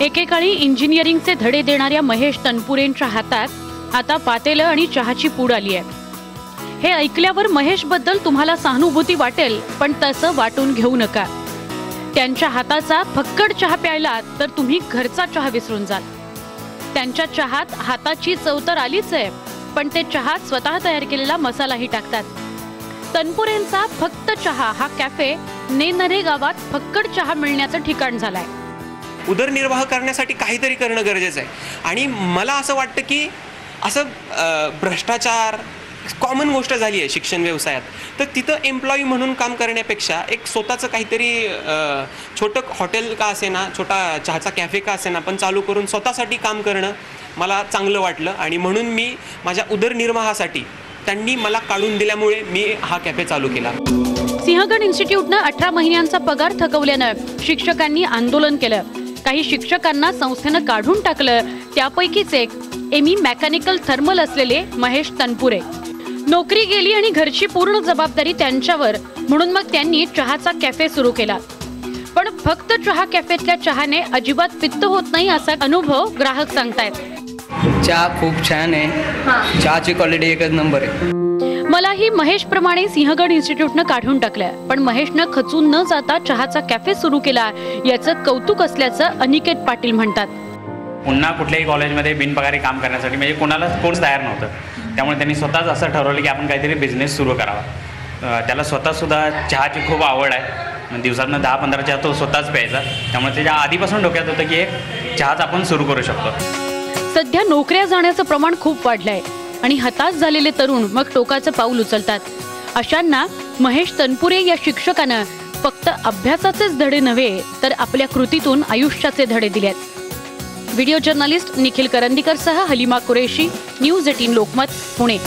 एकेकाळी इंजिनिअरिंगचे धडे देणाऱ्या महेश तनपुरेंच्या हातात आता पातेलं आणि चहाची पूड आली आहे. हे ऐकल्यावर महेशबद्दल तुम्हाला सहानुभूती वाटेल पण तसं वाटून घेऊ नका. त्यांच्या हाताचा फक्कड चहा प्यायला तर तुम्ही घरचा चहा विसरून जाल. त्यांच्या चहात हाताची चव तर आलीच आहे पण ते चहात स्वतः तयार केलेला मसालाही टाकतात. तनपुरेंचा फक्त चहा हा कॅफे नेनरे गावात फक्कड चहा मिळण्याचं ठिकाण झालाय. उदरनिर्वाह करण्यासाठी काहीतरी करणं गरजेचं आहे. आणि मला असं वाटतं की असं भ्रष्टाचार कॉमन गोष्ट झाली आहे शिक्षण व्यवसायात. तर तिथं एम्प्लॉई म्हणून काम करण्यापेक्षा एक स्वतःचं काहीतरी छोटं हॉटेल का असेना छोटा चहाचा कॅफे का असेना पण चालू करून स्वतःसाठी काम करणं मला चांगलं वाटलं. आणि म्हणून मी माझ्या उदरनिर्वाहासाठी त्यांनी मला काढून दिल्यामुळे मी हा कॅफे चालू केला. सिंहगड इन्स्टिट्यूटनं अठरा महिन्यांचा पगार थकवल्यानं शिक्षकांनी आंदोलन केलं. काही शिक्षकांना संस्थेनं काढून टाकलं. त्यापैकीच एक एमी मेकॅनिकल थर्मल असलेले महेश तनपुरे. नोकरी गेली आणि घरची पूर्ण जबाबदारी त्यांच्यावर म्हणून मग त्यांनी चहाचा कॅफे सुरू केला. पण फक्त चहा कॅफेतल्या चहाने अजिबात पित्त होत नाही असा अनुभव ग्राहक सांगतायत. चहा खूप छान आहे. चहाची क्वालिटी एकच नंबर आहे. मलाही महेशप्रमाणे सिंहगड इन्स्टिट्यूटनं काढून टाकलं पण महेशनं खचून न जाता चहाचा कॅफे सुरू केला याचं कौतुक असल्याचं अनिकेत पाटील म्हणतात. पुन्हा कुठल्याही कॉलेजमध्ये बिनपगारी काम करण्यासाठी म्हणजे कोणाला कोणच तयार नव्हतं. त्यामुळे त्यांनी स्वतःच असं ठरवलं की आपण काहीतरी बिझनेस सुरू करावा. त्याला स्वतःसुद्धा चहाची खूप आवड आहे. दिवसातनं दहा पंधरा चहा तो स्वतःच प्यायचा. त्यामुळे त्याच्या आधीपासून डोक्यात होतं की एक चहाच आपण सुरू करू शकतो. सध्या नोकऱ्या जाण्याचं प्रमाण खूप वाढलंय. आणि हताश झालेले तरुण मग टोकाचं पाऊल उचलतात. अशांना महेश तनपुरे या शिक्षकानं फक्त अभ्यासाचेच धडे नव्हे तर आपल्या कृतीतून आयुष्याचे धडे दिलेत. व्हिडिओ जर्नलिस्ट निखिल करंदीकरसह हलिमा कुरेशी न्यूज एटीन लोकमत पुणे.